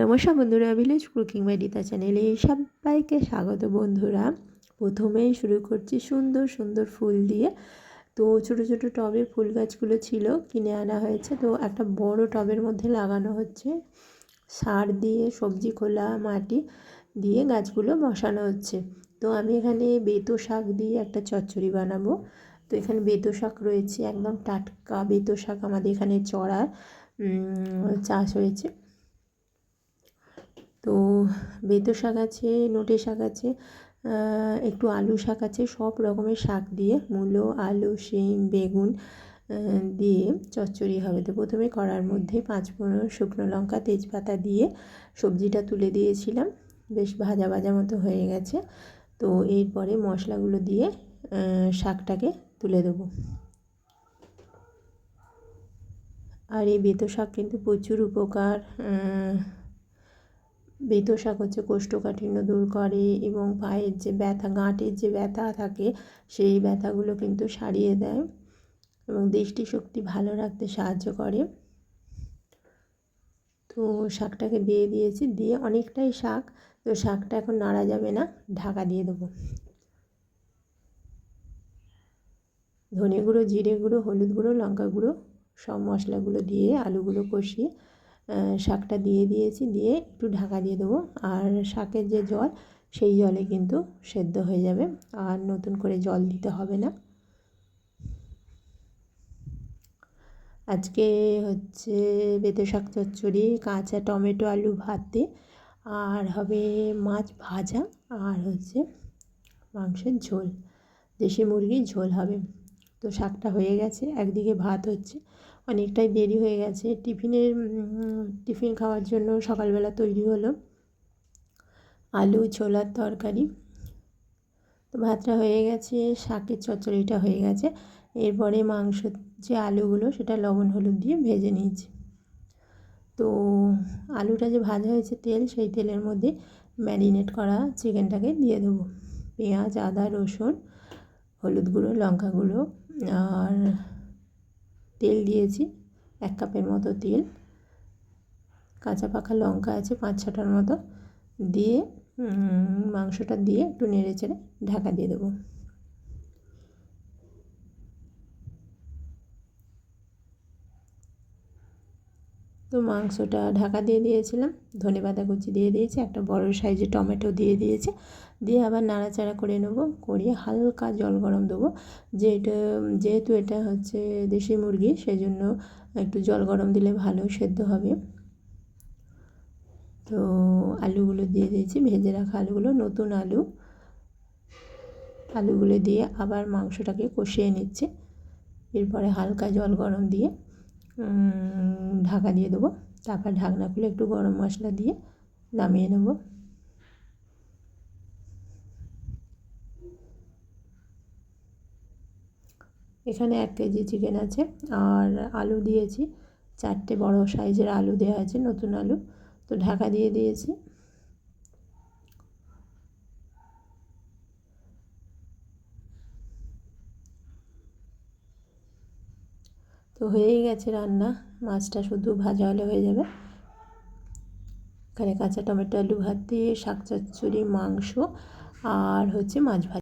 নমস্কার বন্ধুরা village cooking মেডিতা চ্যানেলে সবাইকে স্বাগত বন্ধুরা। প্রথমেই শুরু করছি সুন্দর সুন্দর ফুল দিয়ে। তো ছোট ছোট টবে ফুল গাছগুলো ছিল, কিনে আনা হয়েছে। তো একটা বড় টবের মধ্যে লাগানো হচ্ছে। সার দিয়ে, সবজি, খোলা মাটি দিয়ে গাছগুলো বসানো হচ্ছে। তো আমি এখানে বেতো শাক দিয়ে একটা চচ্চড়ি বানাবো। তো এখানে বেতো শাক রয়েছে, একদম টাটকা বেতো শাক আমাদের এখানে চড়া চাষ হয়েছে। তো বেতো শাক আছে, নোটে শাক আছে একটু আলু শাক আছে, সব রকমের শাক দিয়ে মূলো, আলু, শিম, বেগুন দিয়ে চচ্চড়ি হবে। তো প্রথমে কড়ার মধ্যে পাঁচ পনেরো শুকনো লঙ্কা, তেজপাতা দিয়ে সবজিটা তুলে দিয়েছিলাম। বেশ ভাজা ভাজা মতো হয়ে গেছে। তো এরপরে মশলাগুলো দিয়ে শাকটাকে তুলে দেবো। আর এই বেতো শাক কিন্তু প্রচুর উপকার বেতো শাক হচ্ছে কোষ্ঠকাঠিন্য দূর করে এবং পায়ের যে ব্যথা, গাঁটের যে ব্যথা থাকে, সেই ব্যথাগুলো কিন্তু সারিয়ে দেয় এবং দৃষ্টিশক্তি ভালো রাখতে সাহায্য করে। তো শাকটাকে দিয়ে দিয়েছি, দিয়ে অনেকটাই শাক, তো শাকটা এখন নাড়া যাবে না, ঢাকা দিয়ে দেবো। ধনে গুঁড়ো, জিরে গুঁড়ো, হলুদ গুঁড়ো, লঙ্কা গুঁড়ো, সব মশলাগুলো দিয়ে আলুগুলো কষিয়ে শাকটা দিয়ে দিয়েছি, দিয়ে একটু ঢাকা দিয়ে দেবো। আর শাকের যে জল, সেই জলে কিন্তু সেদ্ধ হয়ে যাবে। আর নতুন করে জল দিতে হবে না। আজকে হচ্ছে বেতে শাক চচ্চড়ি, কাঁচা টমেটো, আলু ভাতে, আর হবে মাছ ভাজা, আর হচ্ছে মাংসের ঝোল। দেশি মুরগির ঝোল হবে। তো শাকটা হয়ে গেছে, একদিকে ভাত হচ্ছে অনেকটাই দেরি হয়ে গেছে। টিফিনের টিফিন খাওয়ার জন্য সকালবেলা তৈরি হলো আলু, ছোলার তরকারি। তো ভাতটা হয়ে গেছে, শাকের চচ্চড়িটা হয়ে গেছে। এরপরে মাংস, যে আলুগুলো, সেটা লবণ, হলুদ দিয়ে ভেজে নিয়েছি। তো আলুটা যে ভাজা হয়েছে তেল, সেই তেলের মধ্যে ম্যারিনেট করা চিকেনটাকে দিয়ে দেবো। পেঁয়াজ, আদা, রসুন, হলুদ গুঁড়ো, লঙ্কা গুঁড়ো, আর তেল দিয়েছি, এক কাপের মতো তেল। কাঁচা পাকা লঙ্কা আছে পাঁচ ছটার মতো। দিয়ে মাংসটা দিয়ে একটু নেড়ে চেড়ে ঢাকা দিয়ে দেবো। তো মাংসটা ঢাকা দিয়ে দিয়েছিলাম। ধনে পাতা কুচি দিয়ে দিয়েছি, একটা বড় সাইজে টমেটো দিয়ে দিয়েছি। দিয়ে আবার নাড়াচাড়া করে নেব, করিয়ে হালকা জল গরম দেবো। যে এটা যেহেতু এটা হচ্ছে দেশি মুরগি সেই জন্য একটু জল গরম দিলে ভালো সেদ্ধ হবে। তো আলুগুলো দিয়ে দিয়েছি, ভেজে রাখা আলুগুলো, নতুন আলু। আলুগুলো দিয়ে আবার মাংসটাকে কষিয়ে নিচ্ছে। এরপরে হালকা জল গরম দিয়ে ঢাকা দিয়ে দেবো। তারপর ঢাকনা খুলে একটু গরম মশলা দিয়ে নামিয়ে নেব। এখানে এক কেজি চিকেন আছে আর আলু দিয়েছি। চারটে বড় সাইজের আলু দেওয়া আছে, নতুন আলু। তো ঢাকা দিয়ে দিয়েছি। তো হয়েই গেছে রান্না। মাছটা শুধু ভাজা হলে হয়ে যাবে। এখানে কাঁচা টমেটো, আলু ভাত দিয়ে শাক চচ্চড়ি মাংস আর হচ্ছে মাছ ভাজা।